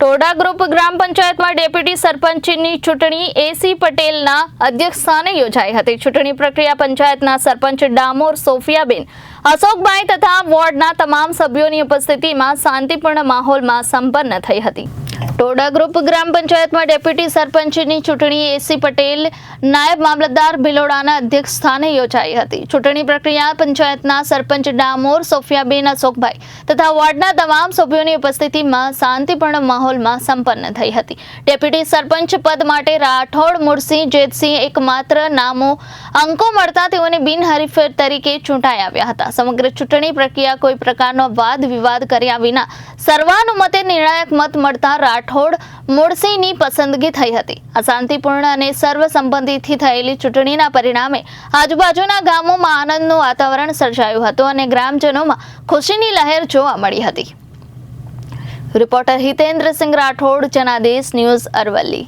Toda group ગ્રામ પંચાયતમાં deputy સરપંચની ચૂંટણી, એસી પટેલના અધ્યક્ષસ્થાને યોજાઈ હતી. ચૂંટણી પ્રક્રિયા પંચાયતના સરપંચ ડામોર સોફિયાબેન, અશોકભાઈ તથા વોર્ડના તમામ સભ્યોની ઉપસ્થિતિમાં શાંતિપૂર્ણ માહોલમાં સંપન્ન થઈ હતી. ટોડા ગ્રુપ ગ્રામ પંચાયતમાં ડેપ્યુટી સરપંચની ચૂંટણી એસી પટેલ નાયબ મામલતદાર ભિલોડાના અધ્યક્ષ સ્થાને યોજાઈ હતી. ચૂંટણી પ્રક્રિયા પંચાયતના સરપંચ ડામોર, સોફિયાબેન, અશોકભાઈ તથા વોર્ડના તમામ સભ્યોની ઉપસ્થિતિમાં શાંતિપૂર્ણ માહોલમાં સંપન્ન થઈ હતી. ડેપ્યુટી સરપંચ પદ માટે રાઠોડ મુરસિંહ જેતસિંહ એકમાત્ર નામો અંકો મળતા તેઓને બિનહરીફ તરીકે ચૂંટાઈ આવ્યા હતા. સમગ્ર ચૂંટણી પ્રક્રિયા કોઈ પ્રકારનો વાદ વિવાદ કર્યા વિના સર્વાનુમતે નિર્ણાયક મત મળતા રાઠોડ મુરસિંહની પસંદગી થઈ હતી. આ શાંતિપૂર્ણ અને સર્વસંબંધીથી થયેલી ચૂંટણીના પરિણામે આજુબાજુના ગામોમાં આનંદનું વાતાવરણ સર્જાયું હતું અને ગ્રામજનોમાં ખુશીની લહેર જોવા મળી હતી. Reporter Hitendrasinh Rathod, Janadesh news Aravalli.